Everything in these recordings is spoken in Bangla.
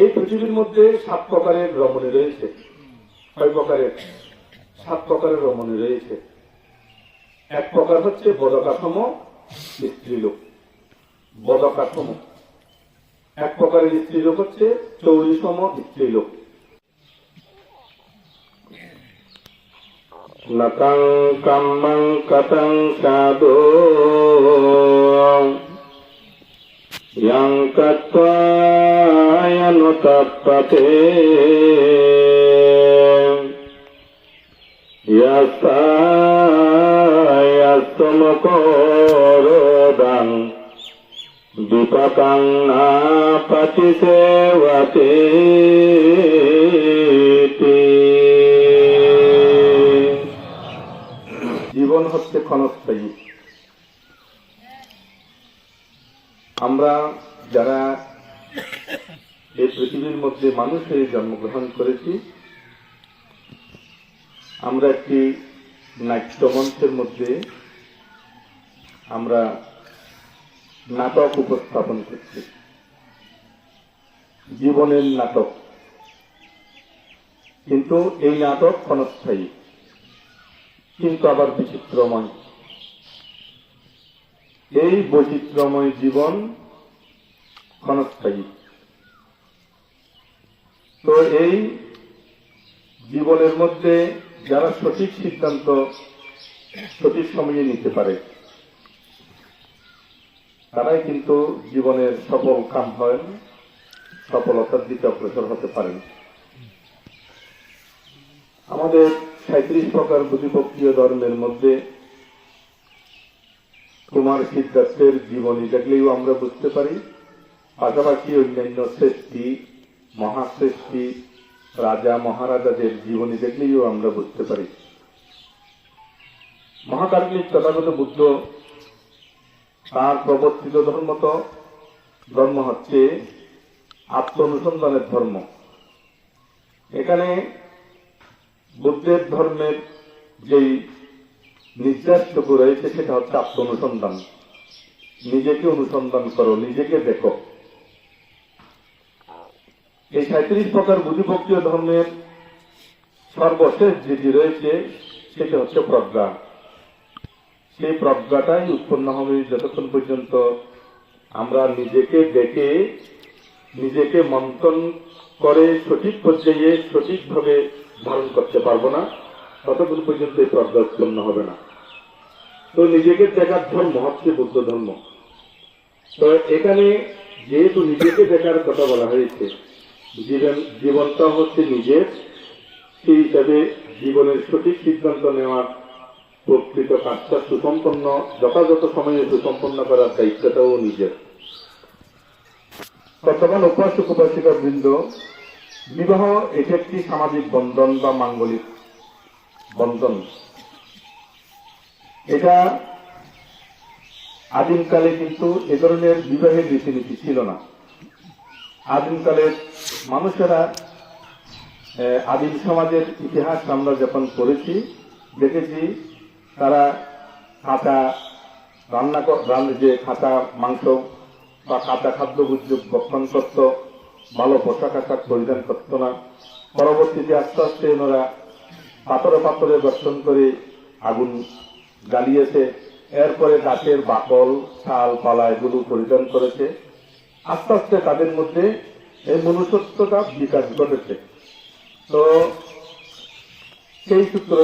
এই পৃথিবীর মধ্যে সাত প্রকারের রমণী রয়েছে। কয় প্রকারের? সাত প্রকারের রমণী রয়েছে। এক প্রকার হচ্ছে বদকাঠম স্ত্রীলোক বদকাঠম। এক প্রকারের স্ত্রীলোক হচ্ছে চৌরিসম স্ত্রীলোক নকং কম্মং কতং সাধু। ينتبته ইয়াস্তমকরদাং দীপকাং না পাতিতে ওয়াতে জীবন হচ্ছে ক্ষণস্থায়ী। আমরা যারা এই পৃথিবীর মধ্যে মানুষ হয়ে জন্মগ্রহণ করেছি। আমরা একটি নাট্যমঞ্চের মধ্যে আমরা নাটক উপস্থাপন করছি। জীবনের নাটক। কিন্তু এই নাটক ক্ষণস্থায়ী, কিন্তু আবার বিচিত্রময়। এই বৈচিত্র্যময় জীবন ক্ষণস্থায়ী। তো এই জীবনের মধ্যে যারা সঠিক সিদ্ধান্ত, সঠিক সময়ে নিতে পারে, তারাই কিন্তু জীবনের সফল কাম হয়, সফলতার দিকে অগ্রসর হতে পারেন আমাদের সাঁত্রিশ প্রকার বুদ্ধিপক্ষীয় ধর্মের মধ্যে কুমার সিদ্ধার্থের জীবনী দেখলেও আমরা বুঝতে পারি, পাশাপাশি অন্যান্য শ্রেষ্ঠী মহাশ্রেষ্ঠী রাজা, মহারাজাদের জীবনী দেখলেও আমরা বুঝতে পারি। মহাকার্মিক তথাগত বুদ্ধ তার প্রবর্তিত ধর্ম তো ধর্ম হচ্ছে আত্ম অনুসন্ধানের ধর্ম। এখানে বুদ্ধের ধর্মের যেই নির্যাসটুকু রয়েছে সেটা হচ্ছে আত্ম অনুসন্ধান নিজেকে অনুসন্ধান করো, নিজেকে দেখো। এই সাঁত্রিশ প্রকার বুদ্ধিভক্তীয় ধর্মের সর্বশেষ যেটি রয়েছে, সেটা হচ্ছে প্রজ্ঞা। সেই প্রজ্ঞাটাই উৎপন্ন হবে যতক্ষণ পর্যন্ত আমরা নিজেকে দেখে, নিজেকে মন্থন করে সঠিক পর্যায়ে, সঠিকভাবে ধারণ করতে পারব না, ততক্ষণ পর্যন্ত এই প্রজ্ঞা উৎপন্ন হবে না। তো নিজেকে দেখার ধর্ম হচ্ছে বুদ্ধ ধর্ম। তো এখানে যেহেতু নিজেকে দেখার কথা বলা হয়েছে জীবন জীবনটা হচ্ছে নিজের সেই হিসাবে জীবনের সঠিক সিদ্ধান্ত নেওয়ার প্রকৃত কাজটা সুসম্পন্ন, যথাযথ সময়ে সুসম্পন্ন করার দায়িত্বটাও নিজের। বর্তমান উপাসক উপাসিকা বৃন্দ, বিবাহ এটি একটি সামাজিক বন্ধন বা মাঙ্গলিক বন্ধন। এটা আদিমকালে কিন্তু এ ধরনের বিবাহের রীতিনীতি ছিল না। আদিমকালের মানুষেরা আদিম সমাজের ইতিহাস আমরা যখন পড়েছি দেখেছি, তারা কাঁচা রান্না যে কাঁচা মাংস বা কাঁচা খাদ্য উদ্যোগ ভক্ষণ করত, ভালো পোশাক আশাক পরিধান করত না। পরবর্তীতে আস্তে আস্তে ওনারা পাথরে পাথরে দর্শন করে আগুন জ্বালিয়েছে। এরপরে গাছের বাকল ছাল পালা এগুলো পরিধান করেছে। আস্তে আস্তে তাদের মধ্যে এই মনুষ্যত্বটা বিকাশ ঘটেছে। তো সেই সূত্র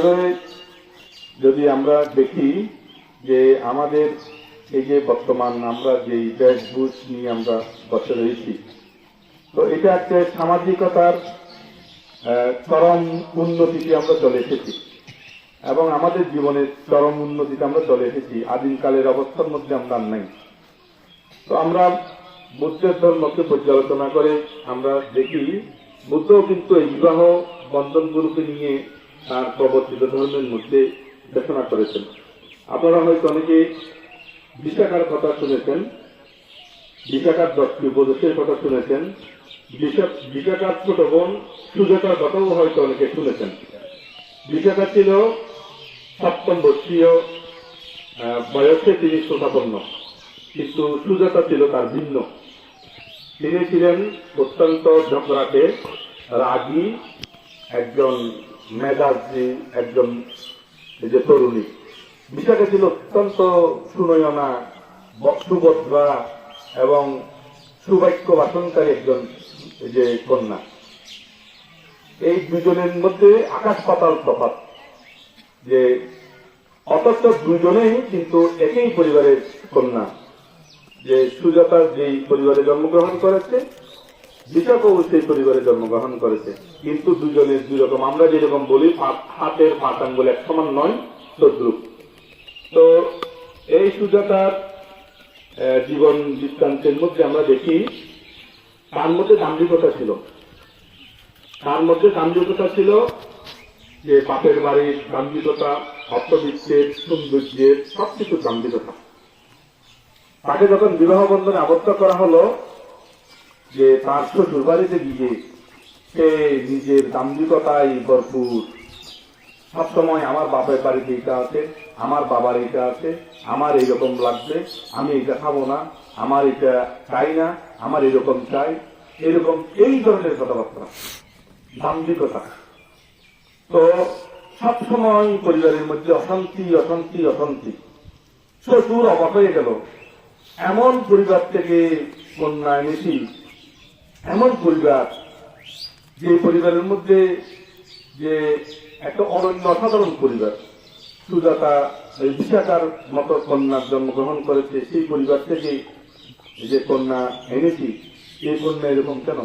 যদি আমরা দেখি যে আমাদের এই যে বর্তমান আমরা যে বেশভূষ নিয়ে আমরা বসে রয়েছি, তো এটা একটা সামাজিকতার চরম উন্নতিতে আমরা চলে এসেছি এবং আমাদের জীবনের চরম উন্নতিতে আমরা চলে এসেছি। আদিমকালের অবস্থার মধ্যে আমরা নাই। তো আমরা বুদ্ধের ধর্মকে পর্যালোচনা করে আমরা দেখি বুদ্ধ কিন্তু এই বিবাহ বন্ধনগুলোকে নিয়ে তার প্রবর্তিত ধর্মের মধ্যে দেশনা করেছেন। আপনারা হয়তো অনেকে বিশাখার কথা শুনেছেন, বিশাখার দশটি উপদেশের কথা শুনেছেন, বিশা- বিশাখার ছোট বোন সুজাতার কথাও হয়তো অনেকে শুনেছেন। বিশাখা ছিল সপ্তম বর্ষীয় বয়সে তিনি শ্রোতাপন্ন কিন্তু সুজাতা ছিল তার ভিন্ন। তিনি ছিলেন অত্যন্ত ঝগড়াটে রাগী একজন মেধাবী, একজন যে তরুণী। বিশাখা ছিল অত্যন্ত সুনয়না সুভদ্রা এবং সুবাক্য বাসনকারী একজন যে কন্যা। এই দুজনের মধ্যে আকাশ পাতাল তফাৎ যে অথচ দুজনেই কিন্তু একই পরিবারের কন্যা। যে সুজাতা যেই পরিবারে জন্মগ্রহণ করেছে বিশাখাও সেই পরিবারে জন্মগ্রহণ করেছে। কিন্তু দুজনের দুই রকম আমরা যেরকম বলি হাতের পাঁচ আঙ্গুল এক সমান নয় তদ্রুপ তো এই সুজাতার জীবন বৃত্তান্তের মধ্যে আমরা দেখি, তার মধ্যে দাম্ভিকতা ছিল। তার মধ্যে দাম্ভিকতা ছিল যে বাপের বাড়ির দাম্ভিকতা অর্থবিত্তের সৌন্দর্যের সবকিছু দাম্ভিকতা। তাকে যখন বিবাহ বন্ধনে আবদ্ধ করা হলো, যে তার শ্বশুর বাড়িতে গিয়ে সে নিজের দাম্ভিকতায় ভরপুর সবসময় আমার বাপের বাড়িতে এটা আছে, আমার বাবার এটা আছে, আমার এইরকম লাগবে, আমি এটা খাব না, আমার এটা চাই না, আমার এরকম চাই, এরকম এই ধরনের কথাবার্তা, দাম্ভিকতা। তো সবসময় পরিবারের মধ্যে অশান্তি অশান্তি অশান্তি। শ্বশুর অবাক হয়ে গেল এমন পরিবার থেকে কন্যা এনেছি, এমন পরিবার যে পরিবারের মধ্যে যে একটা অনন্য অসাধারণ পরিবার। সুজাতা এই বিশাখার মতো কন্যার জন্মগ্রহণ করেছে, সেই পরিবার থেকে যে কন্যা এনেছি, এই কন্যা এরকম কেন?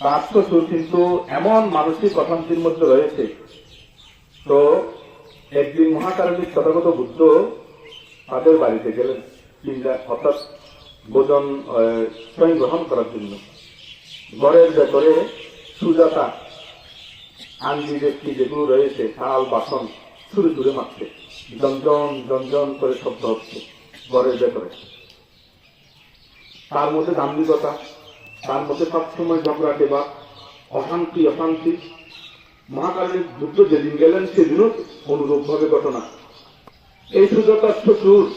তার শ্বশুর কিন্তু এমন মানসিক অশান্তির মধ্যে রয়েছে। তো একদিন মহাকারণিক তথাগত বুদ্ধ তাদের বাড়িতে গেলেন। অর্থাৎ ভোজন স্বয়ং গ্রহণ করার জন্য। ঘরের ভেতরে সুজাতা আঙ্গি ব্যক্তি যেগুলো রয়েছে, থাল, বাসন ছুড়ে ছুড়ে মারছে। জঞ্জন জঞ্জন করে শব্দ হচ্ছে ঘরের ভেতরে। তার মধ্যে দাম্ভিকতা, তার মধ্যে সবসময় ঝগড়াটে বা অশান্তি অশান্তি। মহাকালীর যুদ্ধ যেদিন গেলেন, সেদিনও অনুরূপ ভাবে ঘটনা। এই শ্বশুর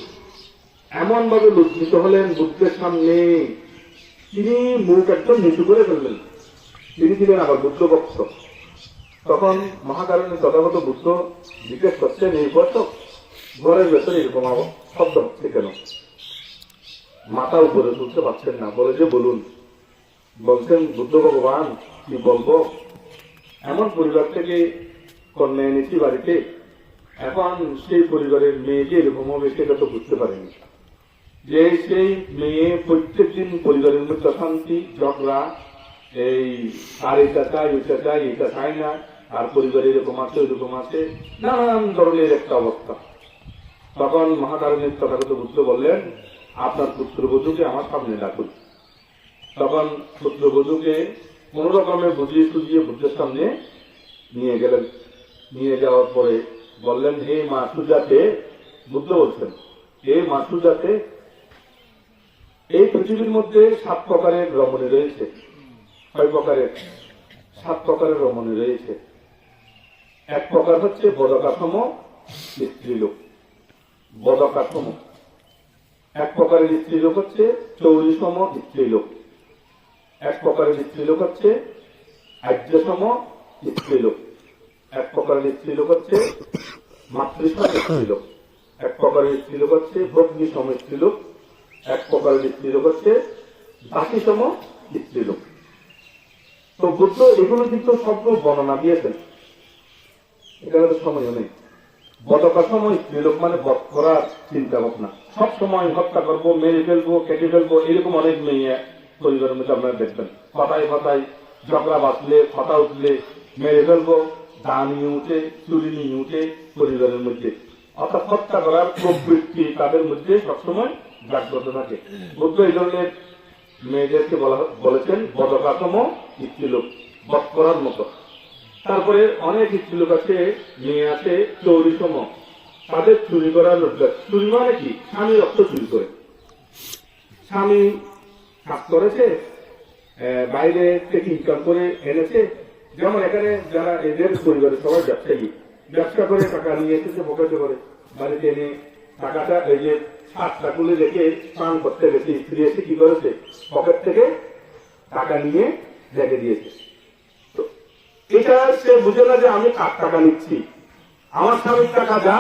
এমন ভাবে লজ্জিত হলেন বুদ্ধের সামনে। তিনি মুখ একদম নিচু করে ফেললেন। তিনি ছিলেন আবার বুদ্ধ ভক্ত তখন মহাকারণের তথাগত বুদ্ধ জিজ্ঞেস করছেন, এই বছর ঘরের ভেতরে এরকম শব্দ হচ্ছে কেন? মাথা উপরে তুলতে পারছেন না। বলে যে, বলুন। বলছেন, বুদ্ধ ভগবান, কি বলব? এমন পরিবার থেকে কন্যা এনেছি বাড়িতে। এখন সেই পরিবারের মেয়ে যে এরকম হবে, সেটা তো বুঝতে পারেনি। যে সেই মেয়ে প্রত্যেক দিন পরিবারের মধ্যে অশান্তি, ঝগড়া, এই আর এটা চাই, ওইটা চাই, এটা চাই না, আর পরিবারে এরকম আছে, ওইরকম আছে, নানান ধরনের একটা অবস্থা। তখন মহাকারণের তথাগত বুদ্ধ বললেন, আপনার পুত্রবধূকে আমার সামনে ডাকুন। তখন পুত্রবধূকে কোন রকমে বুঝিয়ে সুঝিয়ে বুদ্ধের সামনে নিয়ে গেলেন। নিয়ে যাওয়ার পরে বললেন, হে মা সুজাতে বুদ্ধ বলছেন হে মা সুজাতে এই পৃথিবীর মধ্যে সাত প্রকারের রমণী রয়েছে। ছয় প্রকারের? সাত প্রকারের রমণী রয়েছে। এক প্রকার হচ্ছে বদকাঠম স্ত্রীলোক বদকাঠম। এক প্রকারের স্ত্রীলোক হচ্ছে চৌরিশম স্ত্রীলোক এক প্রকারের স্ত্রীলোক হচ্ছে আর্যসম স্ত্রীলোক এক প্রকারের স্ত্রীলোক হচ্ছে মাতৃসম স্ত্রীলোক। এক প্রকারের স্ত্রীলোক হচ্ছে ভগ্নিসম স্ত্রীলোক, এক প্রকারের স্ত্রীলোক হচ্ছে দাসীসম স্ত্রীলোক। তো বুদ্ধ এগুলো কিন্তু সবগুলো বর্ণনা দিয়েছেন। এখানে তো সময় নেই। বদকার সময় স্ত্রীলোক মানে বধ করার চিন্তা ভাবনা সব সময় হত্যা করব, মেরে ফেলব, কেটে ফেলব, এরকম অনেক মেয়ে পরিবারের মধ্যে আপনারা দেখবেন। ফাটাই ফাটাই ঝগড়া বাঁচলে ফাটা উঠলে মেরে ফেলব দা নিয়ে চুরি নিয়ে পরিবারের মধ্যে। অর্থাৎ হত্যা করার প্রবৃত্তি তাদের মধ্যে সবসময় জাগ্রত থাকে। এই ধরনের মেয়েদেরকে বলা বলেছেন বদকাতম করার মতো। তারপরে অনেক স্ত্রীলোক আছে, মেয়ে আছে চৌরিশম তাদের চুরি করার অভ্যাস চুরি মানে কি? স্বামী রক্ত চুরি করে। স্বামী কাজ করেছে বাইরে থেকে ইনকাম করে এনেছে যেমন এখানে যারা এদের পরিবারের সবাই ব্যবসায়ী, ব্যবসা করে টাকা নিয়ে এসেছে পকেটে করে বাড়িতে এনে টাকাটা এই যে সাতটা খুলে রেখে স্নান করতে গেছে, স্ত্রী এসে কি করেছে? পকেট থেকে টাকা নিয়ে রেখে দিয়েছে। এটা সে বুঝে না যে আমি কার টাকা নিচ্ছি। আমার স্বামীর টাকা যা,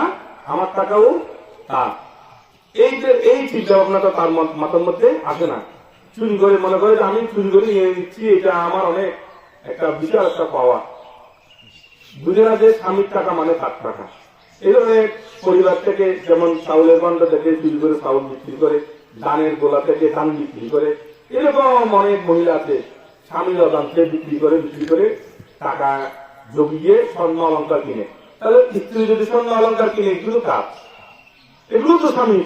আমার টাকাও তা। এই যে, এই চিন্তা ভাবনাটা তার মাথার মধ্যে আসে না। চুরি করে মনে করে যে আমি চুরি করে নিয়ে নিচ্ছি, এটা আমার অনেক একটা বিশাল একটা পাওয়া। বুঝে না যে স্বামীর টাকা মানে তার টাকা। এই ধরনের পরিবার থেকে যেমন চাউলের বান্ডা থেকে চুরি করে, চাউল বিক্রি করে, ধানের গোলা থেকে ধান বিক্রি করে, এরকম অনেক মহিলা আছে স্বামীর অজান্তে বিক্রি করে বিক্রি করে টাকা জমিয়ে স্বর্ণ অলঙ্কার কিনে। তাহলে স্ত্রী যদি স্বর্ণ অলঙ্কার কিনে, এগুলো কাজ এগুলো তো স্বামী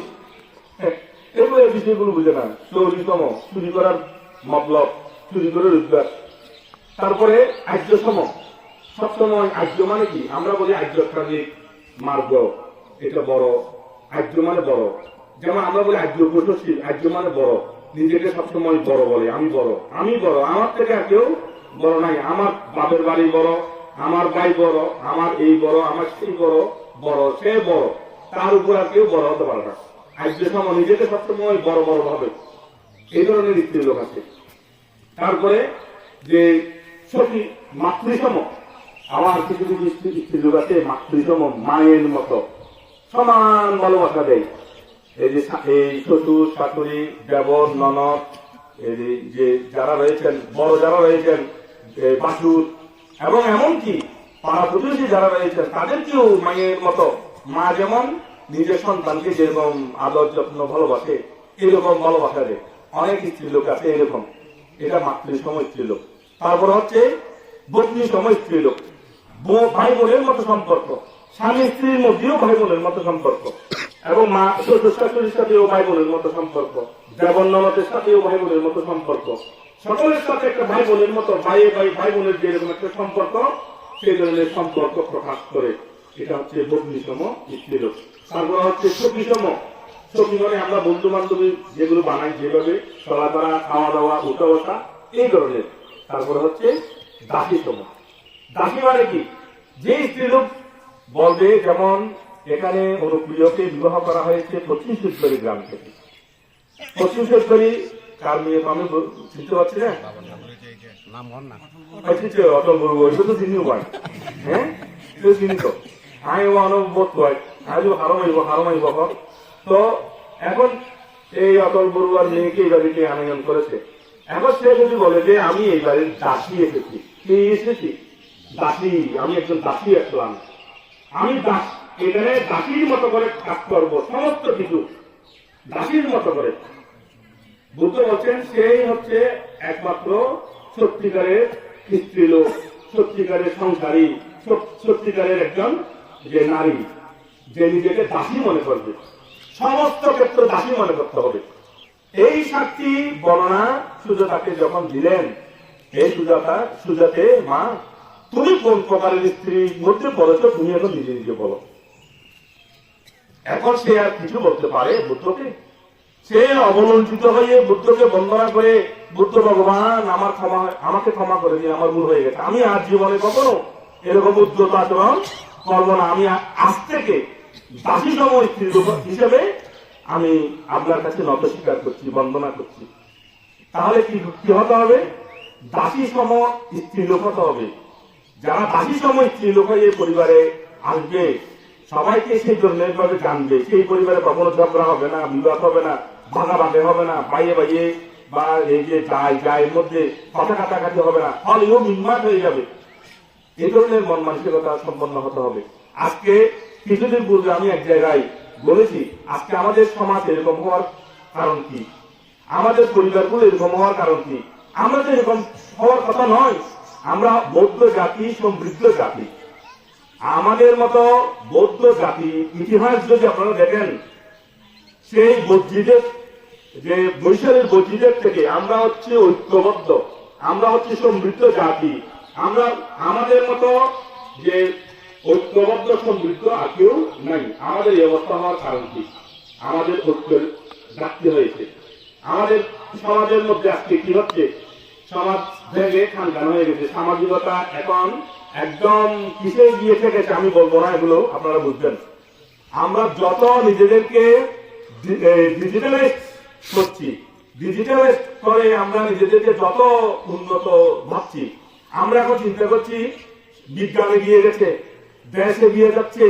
এগুলো এই বিষয়গুলো বুঝে না। চৌরিতম চুরি করার মতলব, চুরি করে রোজগার। তারপরে আর্য সম। সবসময় আর্য মানে কি? আমরা বলি আর্যকালিক মার্গ। এটা বড়। আর্য মানে বড়। যেমন আমরা বলি আর্য প্রশস্তি আর্য মানে বড়। নিজেকে সবসময় বড় বলে, আমি বড়। আমি বড়। আমার থেকে আর কেউ বড় নাই। আমার বাপের বাড়ি বড়, আমার ভাই বড়, আমার এই বড়, আমার সেই বড় বড়, সে বড়। তার উপর আর কেউ বড় হতে পারে না। আর্য সম নিজেকে সবসময় বড় বড় ভাবে। এই ধরনের স্ত্রী লোক আছে। তারপরে যে সখী মাতৃসম। আমার কিছু কিছু স্ত্রী স্ত্রী লোক আছে, মাতৃসম মায়ের মতো। সমান ভালোবাসা দেয়। এই যে এই শ্বশুর, শাশুড়ি, দেবর, ননদ, এই যে- যারা রয়েছেন, বড় যারা রয়েছেন বাসুর এবং এমনকি পাড়া প্রতিবেশী যারা রয়েছেন, তাদেরকেও মায়ের মতো। মা যেমন নিজের সন্তানকে যেরকম আদর যত্ন ভালোবাসে, এরকম ভালোবাসা দেয়। অনেক স্ত্রী লোক আছে এরকম। এটা মাতৃ সময় স্ত্রী লোক তারপর হচ্ছে বত্নী সময় স্ত্রী লোক। ভাই বোনের মতো সম্পর্ক, স্বামী স্ত্রীর মধ্যেও ভাই বোনের মতো সম্পর্ক এবং মা শ্বশুর সাথেও ভাই বোনের মতো সম্পর্ক দেবন ননদের সাথেও ভাই বোনের মতো সম্পর্ক। সকলের সাথে একটা ভাই বোনের মতো ভাই ভাই ভাই বোনের যে এরকম একটা সম্পর্ক, সেই ধরনের সম্পর্ক প্রকাশ করে। এটা হচ্ছে বগ্নিসম স্ত্রী লোক। তারপর হচ্ছে সখীসম সখী মানে আমরা বন্ধু বান্ধবী যেগুলো বানাই যেভাবে, চলাফেরা খাওয়া দাওয়া উঠা বসা এই ধরনের। তারপরে হচ্ছে দাসীসম দাসী মানে কি? যে স্ত্রীলোক বলবে, যেমন এখানে অনুপ্রিয়কে বিবাহ করা হয়েছে পশ্চিম সুন্দরী গ্রাম থেকে। পশ্চিম সুন্দরী কার মেয়ে আমি চিনতে পারছি না? আচ্ছা অটল বড় ওইটা তো চিনিও হ্যাঁ? তো চিনি তো। আমি হয় হইব, হারম হইব এখন। তো এখন এই অটল বড়ুয়ার মেয়েকে এই বাড়িতে আনয়ন করেছে। এখন সে যদি বলে যে আমি এই বাড়ির দাসী এসেছি, কে এসেছি? দাসী, আমি একজন দাসী আসলাম। আমি দাস এখানে দাসীর মতো করে কাজ করব, সমস্ত কিছু। দাসীর মতো করে। বুদ্ধ বলছেন, সেই হচ্ছে একমাত্র সত্যিকারের স্ত্রীলোক সত্যিকারের সংসারী সত্যিকারের একজন যে নারী, যে নিজেকে দাসী মনে করবে। সমস্ত ক্ষেত্রে দাসী মনে করতে হবে। এই সাতটি বর্ণনা সুজাতাকে যখন দিলেন, এই সুজাতা, সুজাতে মা, তুমি কোন প্রকারের স্ত্রীর মধ্যে পড়েছো, তুমি এখন নিজে নিজে বলো। এখন সে আর কিছু বলতে পারে বুদ্ধকে। সে অবলম্বিত হয়ে বুদ্ধকে বন্দনা করে, বুদ্ধ ভগবান, আমার ক্ষমা, আমাকে ক্ষমা করে দিয়ে আমার ভুল হয়ে গেছে। আমি আর জীবনে কখনো এরকম উদ্যত আচরণ করব না। আমি আজ থেকে দাসী সম স্ত্রী হিসেবে আমি আপনার কাছে নত স্বীকার করছি, বন্দনা করছি। তাহলে কি কি হতে হবে? দাসী সম স্ত্রী লোক হতে হবে। যারা দাসী সম স্ত্রী লোক এই পরিবারে আসবে, সবাইকে সেই ধরনের ভাবে জানবে, সেই পরিবারে কখনো ঝগড়া হবে না, বিবাদ হবে না, ভাগাভাগে হবে না, বাইয়ে বাইয়ে বা এই যে যায় যায় মধ্যে কথা কাটাকাটি হবে না, ফল ইও মিনমাট হয়ে যাবে। এই ধরনের মন মানসিকতা সম্পন্ন হতে হবে। আজকে কিছুদিন পূর্বে আমি এক জায়গায় বলেছি আজকে আমাদের সমাজ এরকম হওয়ার কারণ কি? আমাদের পরিবারগুলো এরকম হওয়ার কারণ কি? আমরা তো এরকম হওয়ার কথা নয়। আমরা বৌদ্ধ জাতি সমৃদ্ধ জাতি। আমাদের মতো বৌদ্ধ জাতি ইতিহাস যদি আপনারা দেখেন, সেই বৌদ্ধদের, যে বৈশালের বৌদ্ধদের থেকে আমরা হচ্ছে ঐক্যবদ্ধ। আমরা হচ্ছে সমৃদ্ধ জাতি। আমরা, আমাদের মতো যে ঐক্যবদ্ধ সমৃদ্ধ আর কেউ নাই। আমাদের এই অবস্থা হওয়ার কারণ কি? আমাদের ঐক্যের ঘাটতি হয়েছে। আমাদের সমাজের মধ্যে আজকে কি হচ্ছে? সমাজ ভেঙে খান খান হয়ে গেছে। সামাজিকতা এখন একদম কিসে গিয়ে থেকেছে আমি বলব না, এগুলো আপনারা বুঝবেন। আমরা যত নিজেদেরকে ডিজিটালাইজ করছি ডিজিটালাইজ করে আমরা নিজেদেরকে যত উন্নত ভাবছি, আমরা এখন চিন্তা করছি বিজ্ঞান এগিয়ে গেছে। দেশ এগিয়ে যাচ্ছে।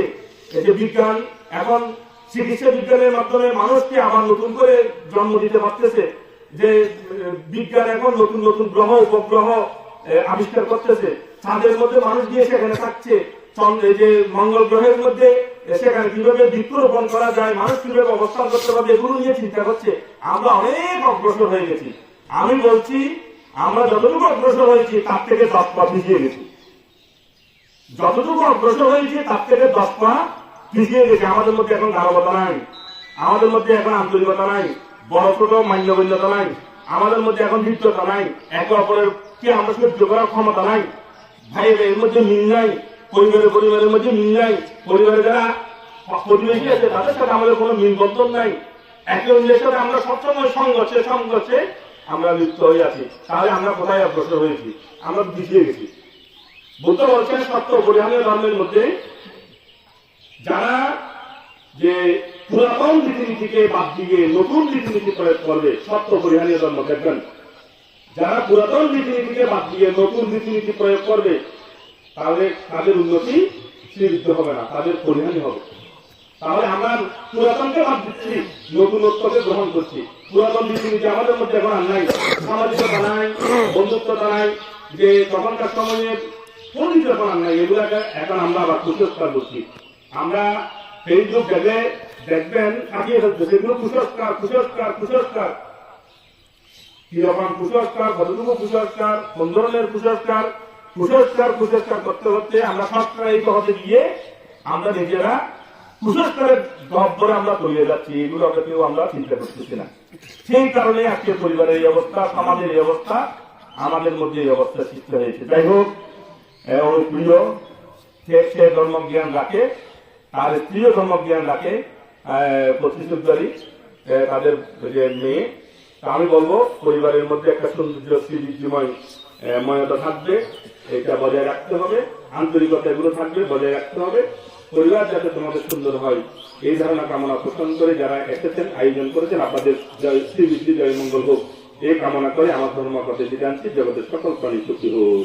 এই যে বিজ্ঞান, এখন চিকিৎসা বিজ্ঞানের মাধ্যমে মানুষকে আবার নতুন করে জন্ম দিতে পারতেছে। যে বিজ্ঞান এখন নতুন নতুন গ্রহ, উপগ্রহ আবিষ্কার করতেছে। তাদের মধ্যে মানুষ গিয়ে সেখানে থাকছে। যে মঙ্গল গ্রহের মধ্যে সেখানে কীভাবে বৃক্ষরোপণ করা যায়, মানুষ কীভাবে অবস্থান করতে পারবে, এগুলো নিয়ে চিন্তা করছে। আমরা অনেক অগ্রসর হয়ে গেছি। আমি বলছি, আমরা যতটুকু অগ্রসর হয়েছি, তার থেকে দশ পা পিছিয়ে গেছি। যতটুকু অগ্রসর হয়েছে, তার থেকে দশ পা পিছিয়ে গেছে। আমাদের মধ্যে এখন গারবতা নাই। আমাদের মধ্যে এখন আন্তরিকতা নাই। বড় ছোট মান্যগণ্যতা নাই। আমাদের মধ্যে এখন মিত্রতা নাই। একে অপরের কে আমরা সহ্য করার ক্ষমতা নাই। ভাই এর মধ্যে মিল নাই। পরিবারের পরিবারের মধ্যে মিল নাই। পরিবারে যারা প্রতিবেশী আছে, তাদের সাথে আমাদের কোনো মিল বন্ধন নাই। একে অন্যের সাথে আমরা সবসময় সংঘর্ষে সংঘর্ষে আমরা লিপ্ত হয়ে আছি। তাহলে আমরা কোথায় অগ্রসর হয়েছি? আমরা পিছিয়ে গেছি। বুদ্ধ বলছেন সত্য পরিহানীয় ধর্মের মধ্যে যারা যে পুরাতন রীতিনীতিকে বাদ দিয়ে নতুন রীতিনীতি প্রয়োগ করবে, সত্য পরিহানীয় ধর্ম, দেখবেন, যারা পুরাতন রীতিনীতিকে বাদ দিয়ে নতুন রীতিনীতি প্রয়োগ করবে, তাহলে তাদের উন্নতি শ্রীবৃদ্ধ হবে না, তাদের পরিহানি হবে। তাহলে আমরা পুরাতনকে বাদ দিচ্ছি, নতুনত্বকে গ্রহণ করছি। পুরাতন রীতিনীতি আমাদের মধ্যে এখন আর নাই। সামাজিকতা নাই, বন্ধুত্বতা নাই, যে তখনকার সময়ে আর নাই, এগুলাকে এখন আমরা আবার কুসংস্কার করছি আমরা দেখবেন কাটিয়ে ফেলছে সেগুলো কুসংস্কার কুসংস্কার কুসংস্কার। কীরকম কুসংস্কার কুসংস্কার, কোন কুসংস্কার? কুসংস্কার কুসংস্কার করতে আমরা সংস্কারিত হতে গিয়ে আমরা নিজেরা কুসংস্কারের আমরা তলিয়ে যাচ্ছি, এগুলো আমরা কেউ আমরা চিন্তা করতেছি না। সেই কারণে আজকে পরিবারের এই অবস্থা, সমাজের এই অবস্থা, আমাদের মধ্যে এই অবস্থা সৃষ্টি হয়েছে। যাই হোক ওর প্রিয়, সে ধর্মজ্ঞান রাখে, তার স্ত্রীও ধর্মজ্ঞান রাখে প্রতিযোগী তাদের যে মেয়ে আমি বলব পরিবারের মধ্যে একটা সৌন্দর্য শ্রীবৃদ্ধিময় ময়তা থাকবে, এটা বজায় রাখতে হবে, আন্তরিকতা এগুলো থাকবে, বজায় রাখতে হবে। পরিবার যাতে তোমাদের সুন্দর হয়, এই ধারণা কামনা পোষণ করে যারা এসেছেন, আয়োজন করেছেন, আপনাদের জয় শ্রীবৃদ্ধি জয়, মঙ্গল হোক, এই কামনা করে আমার ধর্ম কথা জানছি জগতের সকল প্রাণী সুখী হোক।